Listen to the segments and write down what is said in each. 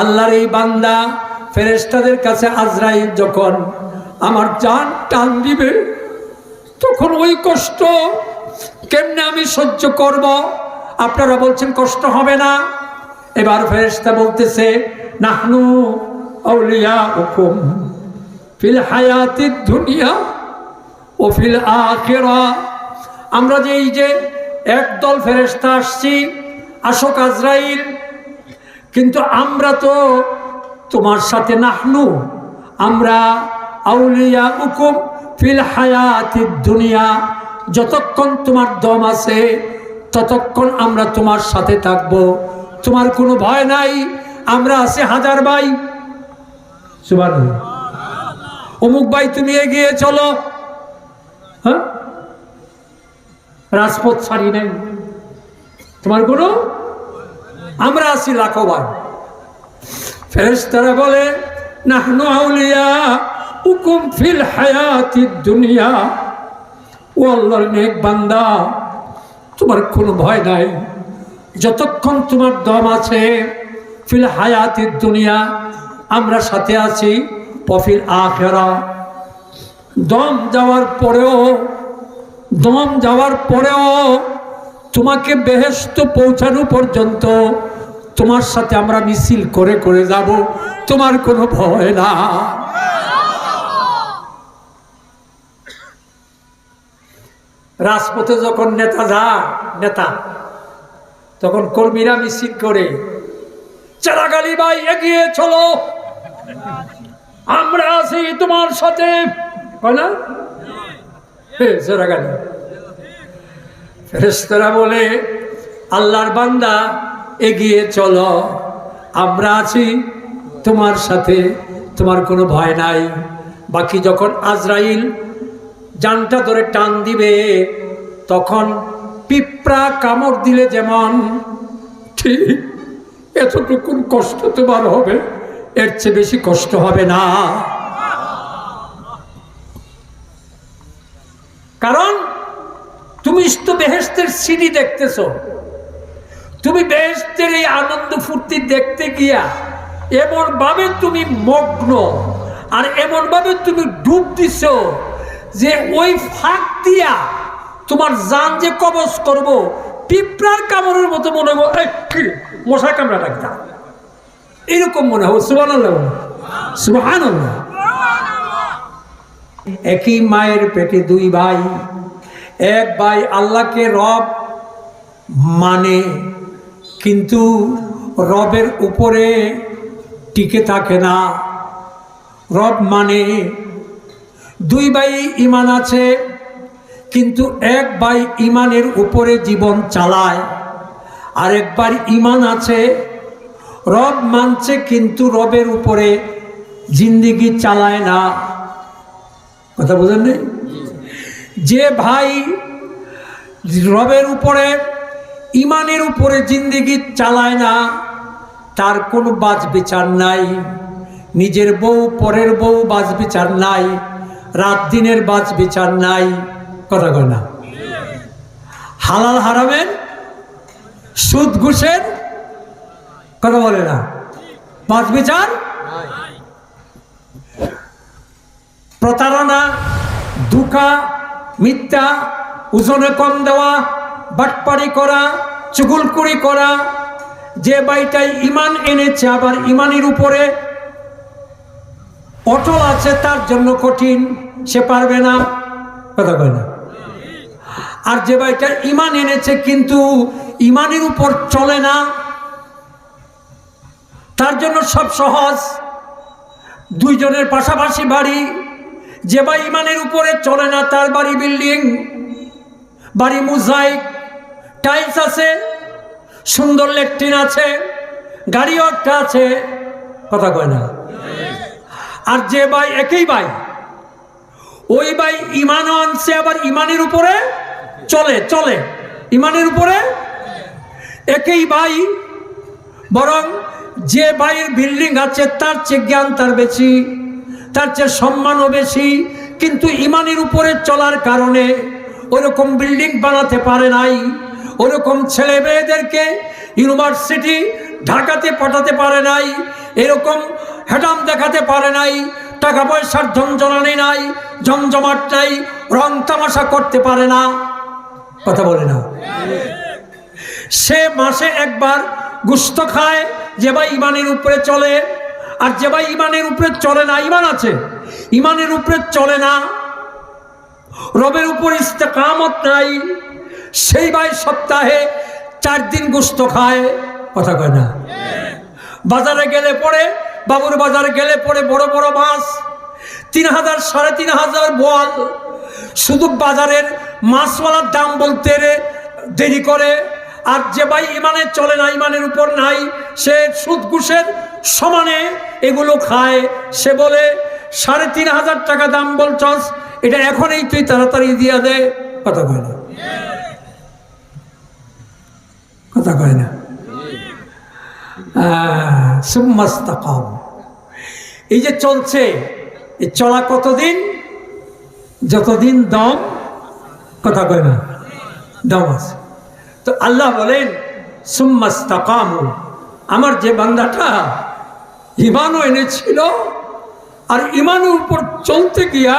আল্লাহর এই বান্দা ফেরেস্তাদের কাছে আজরাইল যখন আমার জান টান দিবে, তখন ওই কষ্ট কেমনে আমি সহ্য করব? আপনারা বলছেন কষ্ট হবে না। এবার ফেরেস্তা বলতেছে, নাহনু আউলিয়া হুকুম ফিল হায়াতির দুনিয়া ও ফিল আখেরা। আমরা যে এই যে একদল ফেরেস্তা আসছি আশোক আজরাইল কিন্তু আমরা তো তোমার সাথে নাহনু। আমরা আউলিয়া হুকুম ফিল হায়াতির দুনিয়া। যতক্ষণ তোমার দম আছে, ততক্ষণ আমরা তোমার সাথে থাকব। তোমার কোনো ভয় নাই, আমরা আছি হাজার ভাই। অমুক ভাই, তুমি এগিয়ে চলো। হ্যাঁ? রাজপথ ছাড়ি নাই। তোমার কোনো আমরা আছি লাখো ভাই ফেরেশতারা বলে, নাহনু আউলিয়া হুকুম ফিল হায়াতি দুনিয়া। ও আল্লাহর নেক বান্দা, তোমার কোনো ভয় নাই। যতক্ষণ তোমার দম আছে, ফিল হায়াতির দুনিয়া, আমরা সাথে আছি পফিল আখেরা। দম যাওয়ার পরেও, দম যাওয়ার পরেও তোমাকে বেহেস্ত পৌঁছানো পর্যন্ত তোমার সাথে আমরা মিছিল করে করে যাব, তোমার কোনো ভয় না। রাজপথে যখন নেতা যা, নেতা, তখন কর্মীরা মিছিল করে, চারাগালি ভাই, এগিয়ে চলো। আমরা আছি তোমার সাথে। হয় না? হে চারাগালি। ফেরেস্তারা বলে, আল্লাহর বান্দা, এগিয়ে চলো। আমরা আছি তোমার সাথে, তোমার কোনো ভয় নাই। বাকি যখন আজরাইল জানটা ধরে টান দিবে, তখন পিঁপড়া কামড় দিলে যেমন, ঠিক এতটুকুন কষ্ট তোমার হবে, এর চেয়ে বেশি কষ্ট হবে না। বেহেস্তের সিডি দেখতেছ? তুমি বেহেস্তের এই আনন্দ ফুর্তি দেখতে গিয়া এমন ভাবে তুমি মগ্ন আর এমন ভাবে তুমি ডুব দিছ যে ওই ফাঁক দিয়া তোমার জান যে কবচ করব, পিঁপড়ার কামড়ের মতো মনে হবে মশা কামড়া ডাকতাম এরকম মনে হবে সুবান সুবাহান একই মায়ের পেটে দুই ভাই এক ভাই আল্লাহকে রব মানে কিন্তু রবের উপরে টিকে থাকে না। রব মানে দুই ভাই ইমান আছে, কিন্তু এক ভাই ইমানের উপরে জীবন চালায় আরেকবার ইমান আছে, রব মানছে কিন্তু রবের উপরে জিন্দিগি চালায় না। কথা বোঝেন নেই? যে ভাই রবের উপরে, ইমানের উপরে জিন্দিগি চালায় না, তার কোনো বাজ বিচার নাই। নিজের বউ, পরের বউ বাজ বিচার নাই। রাত দিনের বাজ বিচার নাই। কথা কয় না। হালাল হারামের সুদ ঘুষের কথা বলে না। বাজ বিচার প্রতারণা দুকা মিথ্যা ওজনে কম দেওয়া, বাটপাড়ি করা, চুগুলকুড়ি করা, যে বাইটাই ইমান এনেছে, আবার ইমানের উপরে অটল আছে, তার জন্য কঠিন, সে পারবে না। কথা কয় না? আর যে ভাইটা ইমান এনেছে, কিন্তু ইমানের উপর চলে না, তার জন্য সব সহজ। দুইজনের পাশাপাশি বাড়ি যে ভাই ইমানের উপরে চলে না, তার বাড়ি বিল্ডিং বাড়ি মুজাইক টাইলস আছে, সুন্দর লেট্রিন আছে গাড়িও একটা আছে, কথা কয় না? আর যে ভাই, একই ভাই, ওই ভাই ইমানও আনছে, আবার ইমানের উপরে চলে চলে, ইমানের উপরে একই ভাই, বরং যে ভাইয়ের বিল্ডিং আছে, তার চেয়ে জ্ঞান তার বেশি। তার চেয়ে সম্মানও বেশি, কিন্তু ইমানের উপরে চলার কারণে ওরকম বিল্ডিং বানাতে পারে নাই। ওরকম ছেলে মেয়েদেরকে ইউনিভার্সিটি ঢাকাতে পাঠাতে পারে নাই, এরকম হেটাম দেখাতে পারে নাই, টাকা পয়সার ঝঞ্ঝনানি নাই, জমজমাট নাই, রং তামাশা করতে পারে না। কথা বলে না সে মাসে একবার গুস্ত খায়, যে ভাই ইমানের উপরে চলে আর যে ভাই ইমানের উপরে চলে না, ইমান আছে? ইমানের উপরে চলে না। রবের উপর ইস্তেকামত নাই। সেই ভাই সপ্তাহে চার দিন গুস্ত খায়। কথা কয় না? বাজারে গেলে পরে বাবুর বাজারে গেলে পরে বড় বড় মাছ। তিন হাজার, সাড়ে তিন হাজার বল শুধু বাজারের মাছওয়ালার দাম বলতে দেরি করে। আর যে ভাই ইমানে চলে না, ইমানের উপর নাই, সে সুদ ঘুষের সমানে এগুলো খায়। সে বলে, সাড়ে তিন হাজার টাকা দাম বলছস, এটা এখনই তুই তাড়াতাড়ি দিয়া দে। কথা কয় না। কথা কয় না। এই যে চলছে, এই চলা কতদিন? যতদিন দম, কথা কয় না। দম আছে। তো আল্লাহ বলেন, সুম্মাস্তাকাম। আমার যে বান্দাটা ইমানও এনেছিল আর ইমানের উপর চলতে গিয়া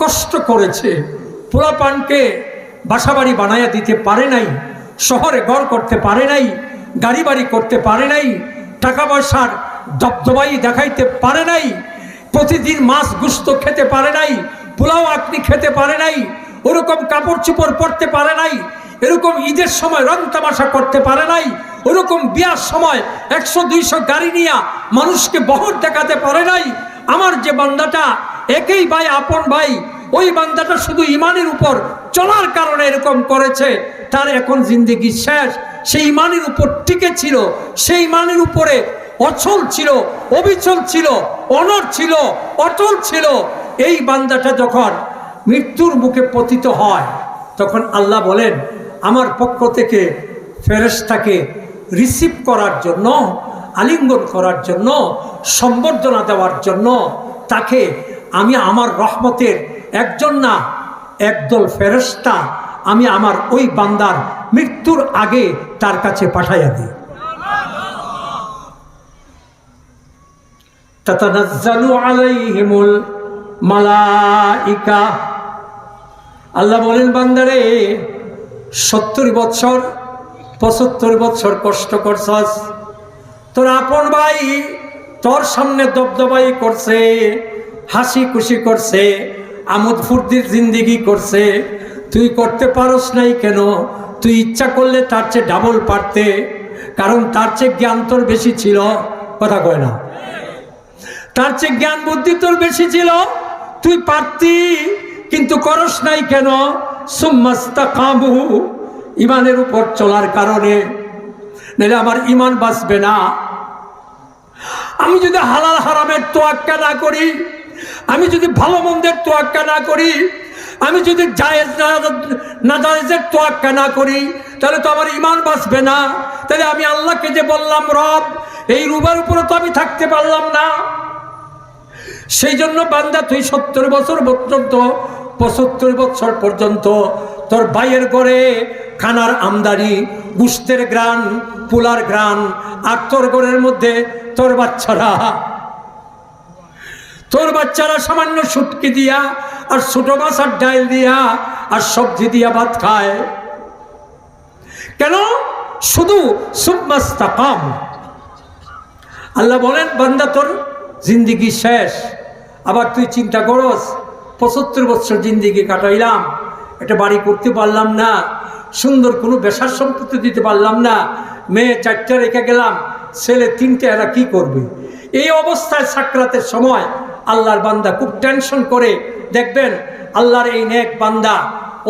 কষ্ট করেছে। পোলাপানকে বাসাবাড়ি বানাইয়া দিতে পারে নাই, শহরে ঘর করতে পারে নাই, গাড়ি বাড়ি করতে পারে নাই, টাকা পয়সার দবদবাই দেখাইতে পারে নাই, প্রতিদিন মাছ গুস্ত খেতে পারে নাই, পোলাও আপনি খেতে পারে নাই, ওরকম কাপড় চোপড় পরতে পারে নাই, এরকম ঈদের সময় রং তামাশা করতে পারে নাই ওরকম বিয়ার সময় একশো দুইশো গাড়ি নিয়ে মানুষকে বহর দেখাতে পারে নাই। আমার যে বান্দাটা, একই ভাই, আপন ভাই, ওই বান্দাটা শুধু ইমানের উপর চলার কারণে এরকম করেছে, তার এখন জিন্দিগি শেষ। সেই ইমানের উপর টিকে ছিল, সেই ইমানের উপরে অচল ছিল, অবিচল ছিল, অনর ছিল, অটল ছিল। এই বান্দাটা যখন মৃত্যুর মুখে পতিত হয়, তখন আল্লাহ বলেন, আমার পক্ষ থেকে ফেরেশতাকে রিসিভ করার জন্য, আলিঙ্গন করার জন্য, সম্বর্ধনা দেওয়ার জন্য তাকে আমি আমার রহমতের একজন না, একদল ফেরস্তা আমি আমার ওই বান্দার মৃত্যুর আগে তার কাছে পাঠাইয়া দিই। আল্লাহ বলেন, বান্দারে, সত্তর বৎসর পঁচাত্তর বৎসর কষ্ট করছস। তোর আপন ভাই তোর সামনে দবদবাই করছে, হাসি খুশি করছে, আমোদ ফুর্তির জিন্দিগি করছে। তুই করতে পারস নাই কেন? তুই ইচ্ছা করলে তার চেয়ে ডাবল পারতে, কারণ তার চেয়ে জ্ঞান তোর বেশি ছিল। কথা কয় না। তার চেয়ে জ্ঞান বুদ্ধি তোর বেশি ছিল। তুই পারতি, কিন্তু করস নাই কেন? সুম্মাস্তা কামু ইমানের উপর চলার কারণে, নাহলে আমার ইমান বাঁচবে না। আমি যদি হালাল হারামের তোয়াক্কা না করি, আমি যদি ভালো মন্দের তোয়াক্কা না করি, আমি যদি জায়েজ না জায়েজের তোয়াক্কা না করি, তাহলে তো আমার ইমান বাঁচবে না। তাহলে আমি আল্লাহকে যে বললাম, রব, এই রুবার উপরে তো আমি থাকতে পারলাম না। সেই জন্য বান্দা তুই সত্তর বছর পর্যন্ত, পঁচাত্তর বছর পর্যন্ত তোর বাইয়ের ঘরে খানার আমদানি, গুস্তের গ্রান, পোলার গ্রান, আর তোর ঘরের মধ্যে তোর বাচ্চারা। তোর বাচ্চারা সামান্য সুটকি দিয়া, আর ছোট মাছ আর ডাইল দিয়া, আর সবজি দিয়া ভাত খায়। কেন? শুধু সুমাস্তা কাম আল্লাহ বলেন, বান্দা তোর জিন্দিগি শেষ, আবার তুই চিন্তা করস, পঁচাত্তর বছর জিন্দিগি কাটাইলাম। একটা বাড়ি করতে পারলাম না, সুন্দর কোনো বেসার সম্পত্তি দিতে পারলাম না, মেয়ে চারটা রেখে গেলাম, ছেলে তিনটে, এরা কি করবে? এই অবস্থায় সাকরাতের সময় আল্লাহর বান্দা খুব টেনশন করে, দেখবেন আল্লাহর এই নেক বান্দা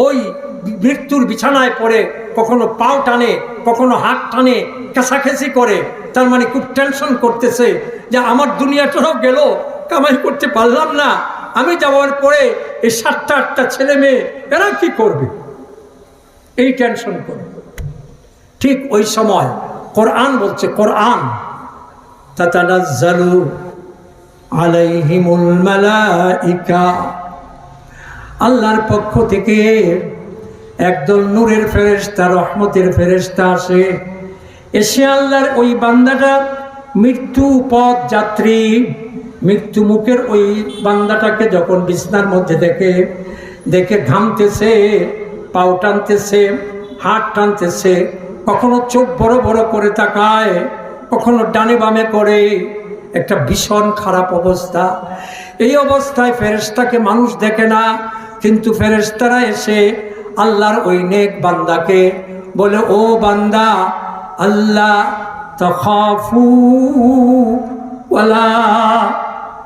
ওই মৃত্যুর বিছানায় পড়ে, কখনো পাও টানে, কখনো হাত টানে কাছাকাছি করে, তার মানে খুব টেনশন করতেছে যে আমার দুনিয়াটাও গেল, কামাই করতে পারলাম না। আমি যাওয়ার পরে এই সাতটা, আটটা ছেলে মেয়ে, এরা কি করবে? এই টেনশন করবে। ঠিক ওই সময় কোরআন বলছে, কোরআন আল্লাহর পক্ষ থেকে একদল নূরের ফেরেশতা, রহমতের ফেরেশতা আসে। এসে আল্লাহর ওই বান্দাটা মৃত্যু পথ যাত্রী মৃত্যু মুখের ওই বান্দাটাকে যখন বিছনার মধ্যে দেখে দেখে ঘামতেছে, পাও টানতেছে, হাত টানতেছে, কখনো চোখ বড় বড় করে তাকায়, কখনো ডানে বামে করে, একটা ভীষণ খারাপ অবস্থা। এই অবস্থায় ফেরেশতাকে মানুষ দেখে না, কিন্তু ফেরেশতারা এসে আল্লাহর ওই নেক বান্দাকে বলে, ও বান্দা, আল্লাহ তখাফু ওয়ালা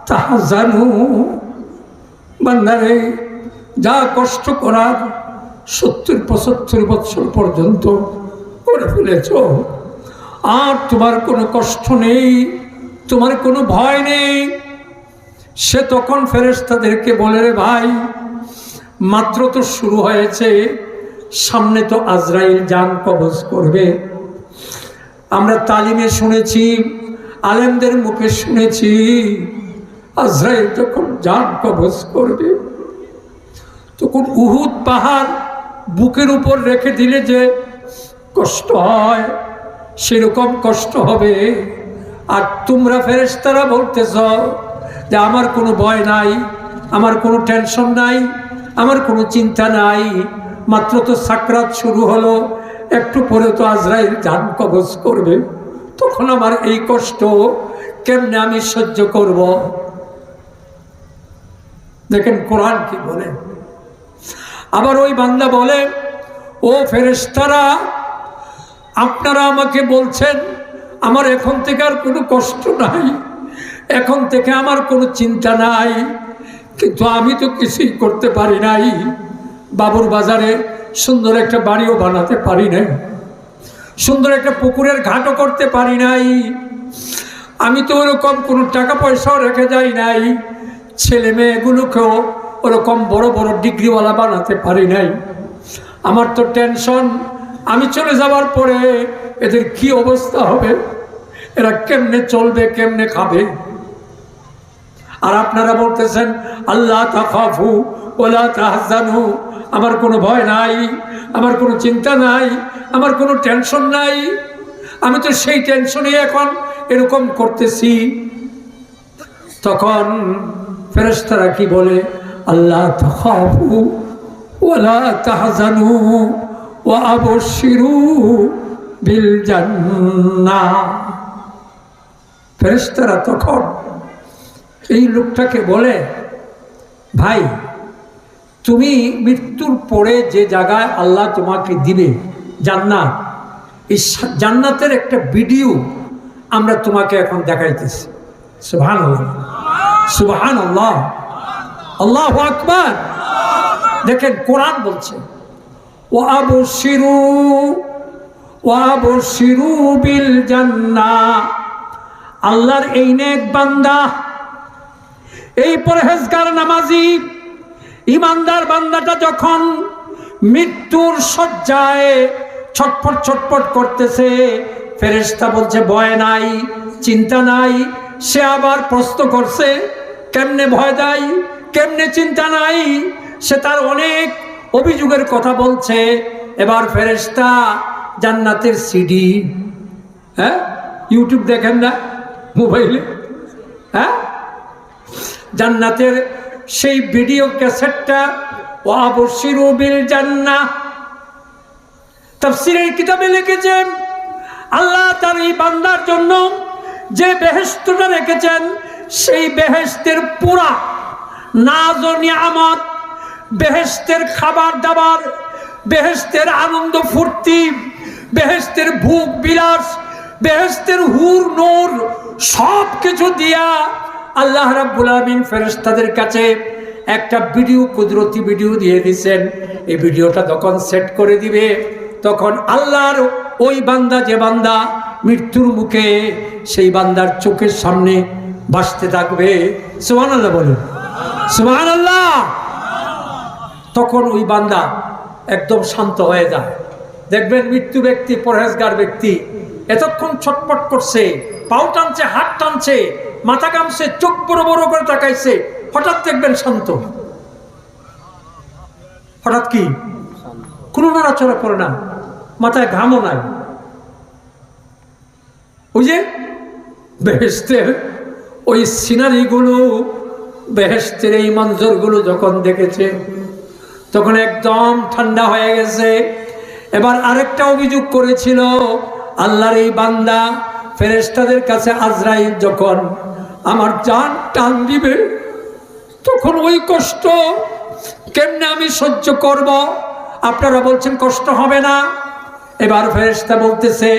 তাহজানু। বান্দারে, যা কষ্ট করার সত্তর, পঁচাত্তর বছর পর্যন্ত করে ফেলেছ। আর তোমার কোনো কষ্ট নেই, তোমার কোনো ভয় নেই। সে তখন ফেরেশতাদেরকে বলে, রে ভাই, মাত্র তো শুরু হয়েছে, সামনে তো আজরাইল যান কবজ করবে। আমরা তালিমে শুনেছি, আলেমদের মুখে শুনেছি আজরাইল যখন যান কবজ করবে, তখন উহুদ পাহাড় বুকের উপর রেখে দিলে যে কষ্ট হয়, সেরকম কষ্ট হবে। আর তোমরা ফেরেশতারা বলতেছ যে আমার কোনো ভয় নাই, আমার কোনো টেনশন নাই, আমার কোনো চিন্তা নাই, মাত্র তো সাকরাত শুরু হলো, একটু পরে তো আজরাইল যান কবজ করবে। তখন আমার এই কষ্ট কেমনে আমি সহ্য করব? দেখেন কোরআন কি বলে? আবার ওই বান্দা বলে, ও ফেরেস্তারা আপনারা আমাকে বলছেন, আমার এখন থেকে আর কোনো কষ্ট নাই, এখন থেকে আমার কোনো চিন্তা নাই, কিন্তু আমি তো কিছুই করতে পারি নাই, বাবুর বাজারে সুন্দর একটা বাড়িও বানাতে পারি নাই, সুন্দর একটা পুকুরের ঘাটও করতে পারি নাই, আমি তো ওরকম কোনো টাকা পয়সাও রেখে যাই নাই ছেলে মেয়েগুলোকেও ওরকম বড় বড় ডিগ্রিওয়ালা বানাতে পারি নাই। আমার তো টেনশন, আমি চলে যাওয়ার পরে এদের কি অবস্থা হবে? এরা কেমনে চলবে, কেমনে খাবে? আর আপনারা বলতেছেন, আল্লাহ তাকাফু ওলা তাহজানু। আমার কোনো ভয় নাই, আমার কোনো চিন্তা নাই, আমার কোনো টেনশন নাই। আমি তো সেই টেনশনে এখন এরকম করতেছি। তখন ফেরেশতারা কি বলে? আল্লাহ তাকাফু ওলা তাহজানু ও আবশিরু বিল জান্নাহ। ফেরেশতারা তখন এই লোকটাকে বলে, ভাই, তুমি মৃত্যুর পরে যে জায়গায় আল্লাহ তোমাকে দিবে, জান্নাত, এই জান্নাতের একটা ভিডিও আমরা তোমাকে এখন দেখাইতেছি। সুবহান আল্লাহ সুবহান আল্লাহ আল্লাহ আকবার। দেখেন কোরআন বলছে ও আবু শিরু ও আবু শিরু বিল জান্নাহ আল্লাহর এই নেক বান্দা, এই পরহেজগার নামাজি, ইমানদার বান্দাটা যখন মৃত্যুর শয্যায় ছটফট ছটফট করতেছে, ফেরেশতা বলছে, ভয় নাই, চিন্তা নাই, সে আবার প্রশ্ন করছে কেমনে ভয় নাই কেমনে চিন্তা নাই, সে তার অনেক অভিযোগের কথা বলছে। এবার ফেরেশতা জান্নাতের সিডি হ্যাঁ? ইউটিউব দেখেন না মোবাইলে হ্যাঁ? জান্নাতের সেই ভিডিও ক্যাসেটটা ও আবশিরু বিল জান্নাহ। তাফসীরের কিতাবে লিখেছেন, আল্লাহ তার এই বান্দার জন্য যে বেহেস্তটা রেখেছেন সেই বেহেস্তের পুরা নাজ নিয়ামত, বেহেশতের খাবার দাবার, বেহেশতের আনন্দ ফুর্তি, বেহেশতের ভোগ বিলাস বেহেস্তের হুর নূর সব কিছু দিয়া আল্লাহ রাব্বুল আমিন ফেরেশতাদের কাছে একটা ভিডিও, কুদরতি ভিডিও দিয়ে দিছেন। এই ভিডিওটা তখন সেট করে দিবে, তখন আল্লাহর ওই বান্দা, যে বান্দা মৃত্যুর মুখে, সেই বান্দার চোখের সামনে ভাসতে থাকবে। সুবহান আল্লাহ বলুন। সুবহান আল্লাহ তখন ওই বান্দা একদম শান্ত হয়ে যায়। দেখবেন মৃত্যু ব্যক্তি, পরহেজগার ব্যক্তি, এতক্ষণ ছটপট করছে, পাও টানছে, হাত টানছে, মাথা কামছে চোখ বড় বড় করে তাকাইছে, হঠাৎ দেখবেন শান্ত। হঠাৎ কি? কোনো নড়াচড়া করে না। মাথায় ঘামও নাই। ওই যে ওই সিনারিগুলো বেহেস্তের এই মঞ্জরগুলো যখন দেখেছে, তখন একদম ঠান্ডা হয়ে গেছে। এবার আরেকটা অভিযোগ করেছিল, আল্লাহর এই বান্দা ফেরেস্তাদের কাছে আজরাইল যখন আমার জান টান দিবে, তখন ওই কষ্ট কেমনে আমি সহ্য করব? আপনারা বলছেন কষ্ট হবে না। এবার ফেরেস্তা বলতেছে,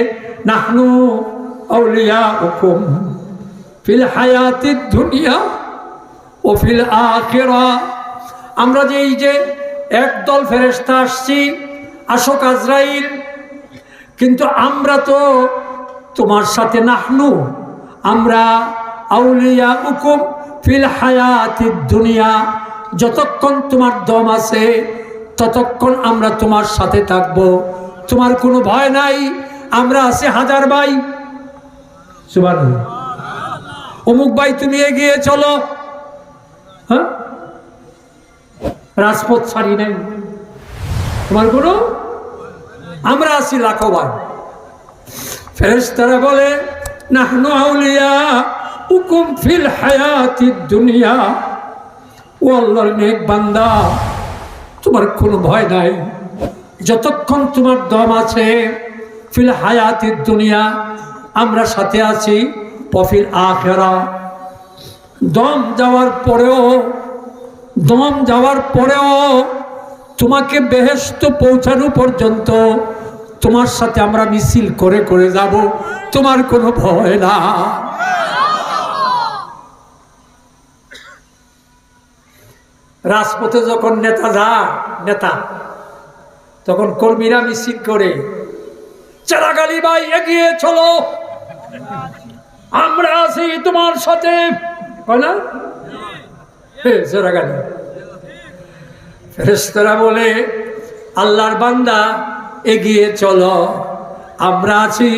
নাহনু আউলিয়া হুকুম ফিল হায়াতির দুনিয়া ও ফিল আখেরা। আমরা যে এই যে একদল ফেরেস্তা আসছি আশোক আজরাইল, কিন্তু আমরা তো তোমার সাথে নাহনু। আমরা আউলিয়া হুকুম ফিল হায়াতির দুনিয়া। যতক্ষণ তোমার দম আছে, ততক্ষণ আমরা তোমার সাথে থাকব। তোমার কোনো ভয় নাই, আমরা আছি হাজার ভাই। সুবান অমুক ভাই তুমি এগিয়ে চলো। হ্যাঁ? রাজপথ ছাড়ি নাই। তোমার কোনো আমরা আছি লাখো ভাই ফেরেশতারা বলে, নাহনু হুকুম ফিল হায়াতিদ দুনিয়া। ও আল্লাহর নেক বান্দা, তোমার কোনো ভয় নাই। যতক্ষণ তোমার দম আছে, ফিল হায়াতির দুনিয়া, আমরা সাথে আছি। পফিল আখেরা। দম যাওয়ার পরেও, দম যাওয়ার পরেও তোমাকে বেহেস্ত পৌঁছানো পর্যন্ত তোমার সাথে আমরা মিছিল করে করে যাব, তোমার কোনো ভয় না। রাজপথে যখন নেতা যা নেতা, তখন কর্মীরা মিছিল করে, চারাগালি ভাই, এগিয়ে চলো। আমরা আছি তোমার সাথে। হয় না? চারাগালি ফেরেস্তরা বলে, আল্লাহর বান্দা, এগিয়ে চলো। আমরা আছি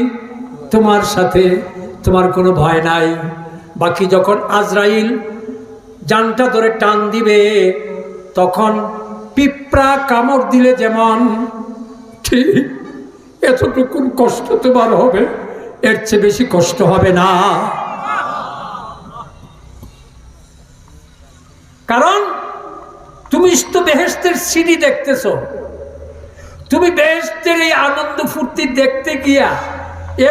তোমার সাথে, তোমার কোনো ভয় নাই। বাকি যখন আজরাইল জানটা ধরে টান দিবে, তখন পিঁপড়া কামড় দিলে যেমন, ঠিক এতটুকুন কষ্ট তোমার হবে। এর চেয়ে বেশি কষ্ট হবে না। কারণ তুমি তো বেহেস্তের সিঁড়ি দেখতেছ। তুমি বেহেস্তের এই আনন্দ ফুর্তি দেখতে গিয়া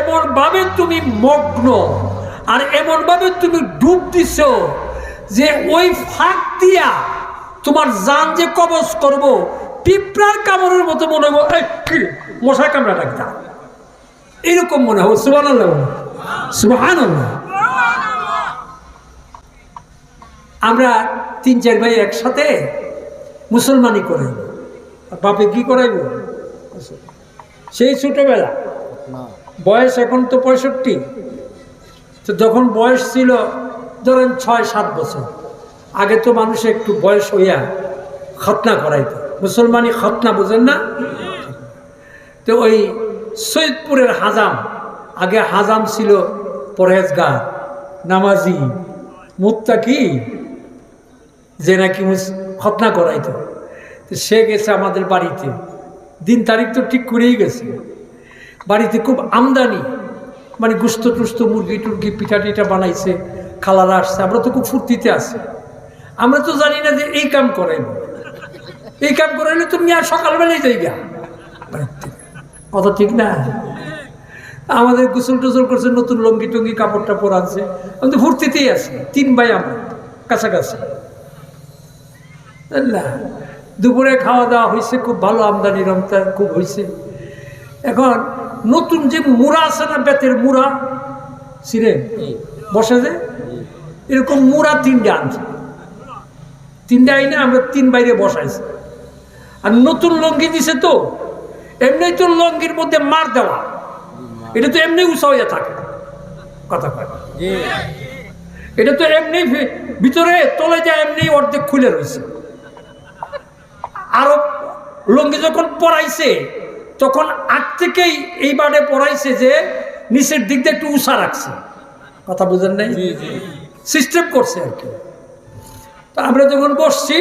এমন ভাবে তুমি মগ্ন আর এমন ভাবে তুমি ডুব দিছ যে ওই ফাঁক দিয়া তোমার জান যে কবচ করব, পিঁপড়ার কামড়ের মতো মনে হবে মশা কামড়া ডাকতা এরকম মনে হবে সুবান সুবাহান আমরা তিন চার ভাই একসাথে মুসলমানি করে বাপে কি করাইব? সেই ছোটবেলা। বয়স এখন তো পঁয়ষট্টি। তো যখন বয়স ছিল ধরেন ছয় সাত বছর। আগে তো মানুষ একটু বয়স হইয়া খতনা করাইতো। মুসলমানি খতনা বুঝেন না? তো ওই সৈয়দপুরের হাজাম। আগে হাজাম ছিল পরহেজগার, নামাজি, মুত্তাকি, যে নাকি খতনা করাইতো। সে গেছে আমাদের বাড়িতে। দিন তারিখ তো ঠিক করেই গেছে। বাড়িতে খুব আমদানি। মানে গুস্ত টুস্ত, মুরগি টুরগি, পিঠা টিঠা বানাইছে, খালারা আসছে। আমরা তো খুব ফুর্তিতে আছি। আমরা তো জানি না যে এই কাম করাইব এই কাম করাইলে তুমি আর সকালবেলায় যাই গা কথা ঠিক না। আমাদের গোসল টোসল করছে, নতুন লঙ্গি টঙ্গি কাপড় টাপড় আনছে। আমি তো ফুর্তিতেই আছি, তিন ভাই আমরা, কাছাকাছি। না দুপুরে খাওয়া দাওয়া হয়েছে, খুব ভালো আমদানি রমতা খুব হয়েছে। এখন নতুন যে মুড়া আছে না, বেতের মুড়া সিরে বসে যে? এরকম মুড়া তিনটে আনছে। তিনটে আইনে আমরা তিন বাইরে বসাইছি। আর নতুন লঙ্গি দিছে তো এমনি তো লঙ্গির মধ্যে মার দেওয়া। এটা তো এমনি উৎসাহ হয়ে থাকে। কথা কয়। এটা তো এমনি ভিতরে তলে যায় এমনি অর্ধেক খুলে রয়েছে। আরও লঙ্গি যখন পরাইছে তখন আগ থেকেই এই বারে পরাইছে যে নিচের দিক দিয়ে একটু উষা রাখছে। কথা বুঝেন নাই? সিস্টেম করছে আর কি। তা আমরা যখন বসছি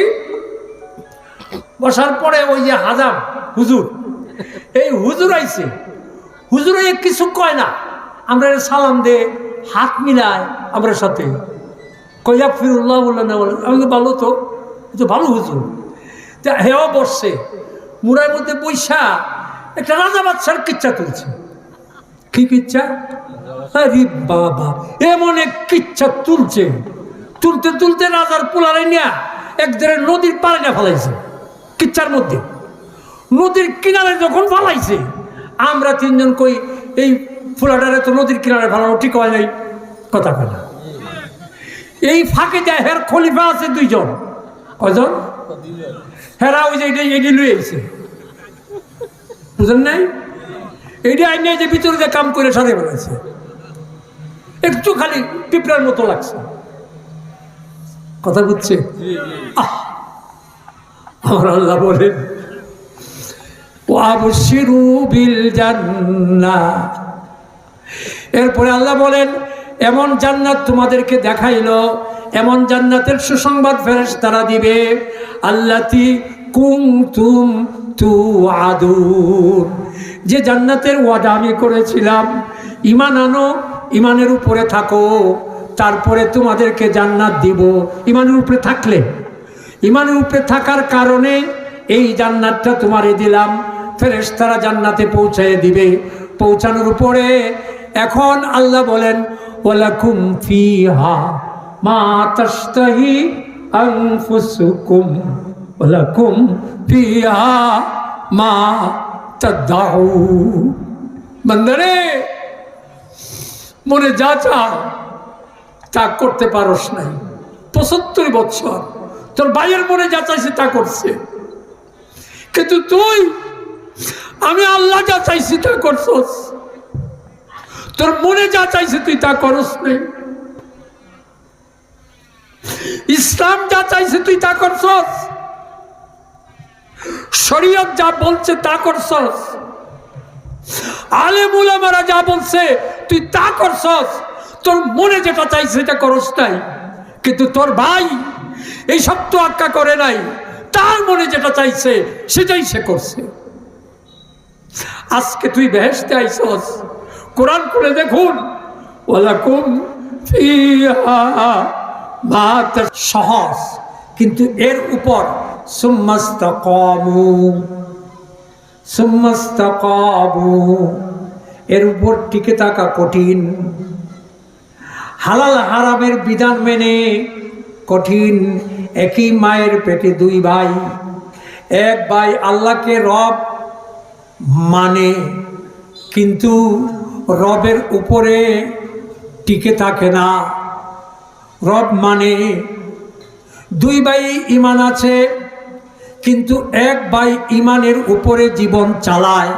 বসার পরে ওই যে হাজাম হুজুর এই হুজুর আইছে। হুজুর কিছু কয় না, আমরা সালাম দে হাত মিলায় আমরা সাথে। কয়া ফিরুল্লাহ বলে না বলে, আমি ভালো তো ভালো হুজুর। তা হেও বসছে, মুড়ার মধ্যে পয়সা একটা রাজা বাচ্চার কিচ্ছা তুলছে। কি কিচ্ছা? আরে বাবা, এমন এক কিচ্ছা তুলছে। তুলতে তুলতে রাজার পোলারে নিয়ে একদিনের নদীর পাড়ে না ফেলাইছে, কিচ্ছার মধ্যে। নদীর কিনারে যখন ফালাইছে আমরা তিনজন কই এই ফুলাটারে তো নদীর কিনারে ফেলানো ঠিক হয় নাই? কথা না। এই ফাঁকে যায় হের খলিফা আছে দুইজন। কজন হেরা ওই যে এটা এটি লুয়ে এসে বুঝলেন নাই? এইটা আইনে যে ভিতরে যে কাম করে সারে বেড়াচ্ছে একটু খালি পিঁপড়ার মতো লাগছে। কথা বুঝছে! আমার আল্লাহ বলেন এরপরে আল্লাহ বলেন, এমন জান্নাত তোমাদেরকে দেখাইল, এমন জান্নাতের সুসংবাদ ফেরেস তারা দিবে, আল্লাতি কুমতুম তু আদুর যে জান্নাতের ওয়াদা আমি করেছিলাম, ইমান আনো, ইমানের উপরে থাকো, তারপরে তোমাদেরকে জান্নাত দিব। ইমানের উপরে থাকলে, ইমানের উপরে থাকার কারণে এই জান্নাতটা তোমারে দিলাম। ফেরেশতারা জান্নাতে পৌঁছায় দিবে। পৌঁছানোর উপরে এখন আল্লাহ বলেন, ওয়ালাকুম ফিহা মা ওয়ালাকুম ফিহা মা মনে যা চাও, তা করতে পারস নাই। পঁচাত্তর বছর তোর ভাইয়ের মনে যা চাইছে তা করছে। কিন্তু তুই আমি আল্লাহ যা চাইছি তা করছস। তোর মনে যা চাইছে তুই তা করস নাই ইসলাম যা চাইছে তুই তা করছস। শরীয়ত যা বলছে তা করছস। আলে মুলামারা যা বলছে তুই তা করছস। তোর মনে যেটা চাইছে সেটা করস নাই। কিন্তু তোর ভাই এই সব তো আক্কা করে নাই। তার মনে যেটা চাইছে সেটাই সে করছে। আজকে তুই বেহেসতে আইসস। কোরআন করে দেখুন। সহজ, কিন্তু এর উপর সুম্মাস্তাকামু সুম্মাস্তাকামু। এর উপর টিকে থাকা কঠিন। হালাল হারামের বিধান মেনে কঠিন। একই মায়ের পেটে দুই ভাই, এক ভাই আল্লাহকে রব মানে কিন্তু রবের উপরে টিকে থাকে না। রব মানে দুই বাই ইমান আছে, কিন্তু এক বাই ইমানের উপরে জীবন চালায়।